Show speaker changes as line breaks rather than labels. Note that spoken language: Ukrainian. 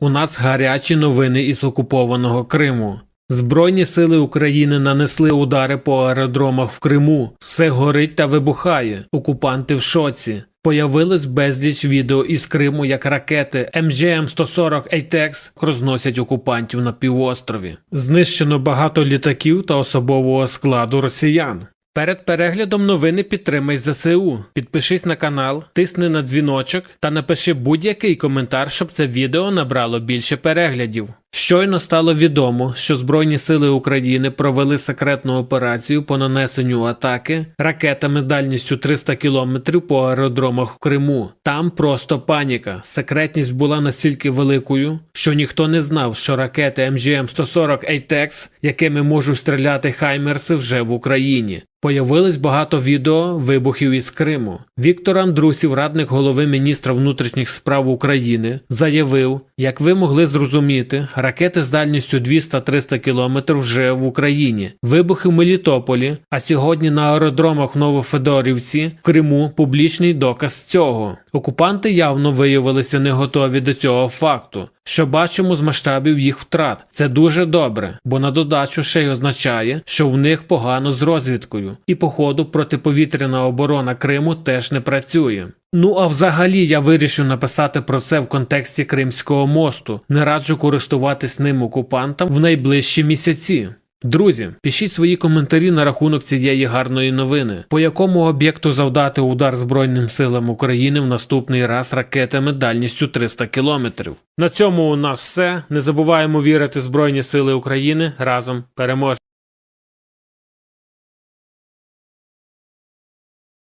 У нас гарячі новини із окупованого Криму. Збройні сили України нанесли удари по аеродромах в Криму. Все горить та вибухає. Окупанти в шоці. Появилось безліч відео із Криму, як ракети МГМ-140 ATEX розносять окупантів на півострові. Знищено багато літаків та особового складу росіян. Перед переглядом новини підтримай ЗСУ. Підпишись на канал, тисни на дзвіночок та напиши будь-який коментар, щоб це відео набрало більше переглядів. Щойно стало відомо, що Збройні сили України провели секретну операцію по нанесенню атаки ракетами дальністю 300 км по аеродромах в Криму. Там просто паніка. Секретність була настільки великою, що ніхто не знав, що ракети МГМ-140 ATEX, якими можуть стріляти Хаймерси, вже в Україні. Появилось багато відео вибухів із Криму. Віктор Андрусів, радник голови міністра внутрішніх справ України, заявив, як ви могли зрозуміти, ракети з дальністю 200-300 км вже в Україні, вибухи в Мелітополі, а сьогодні на аеродромах в Новофедорівці, в Криму публічний доказ цього. Окупанти явно виявилися не готові до цього факту. Що бачимо з масштабів їх втрат, це дуже добре, бо на додачу ще й означає, що в них погано з розвідкою, і походу протиповітряна оборона Криму теж не працює. Ну а взагалі я вирішив написати про це в контексті Кримського мосту. Не раджу користуватись ним окупантам в найближчі місяці. Друзі, пишіть свої коментарі на рахунок цієї гарної новини, по якому об'єкту завдати удар Збройним силам України в наступний раз ракетами дальністю 300 кілометрів. На цьому у нас все. Не забуваємо вірити в Збройні Сили України разом переможемо.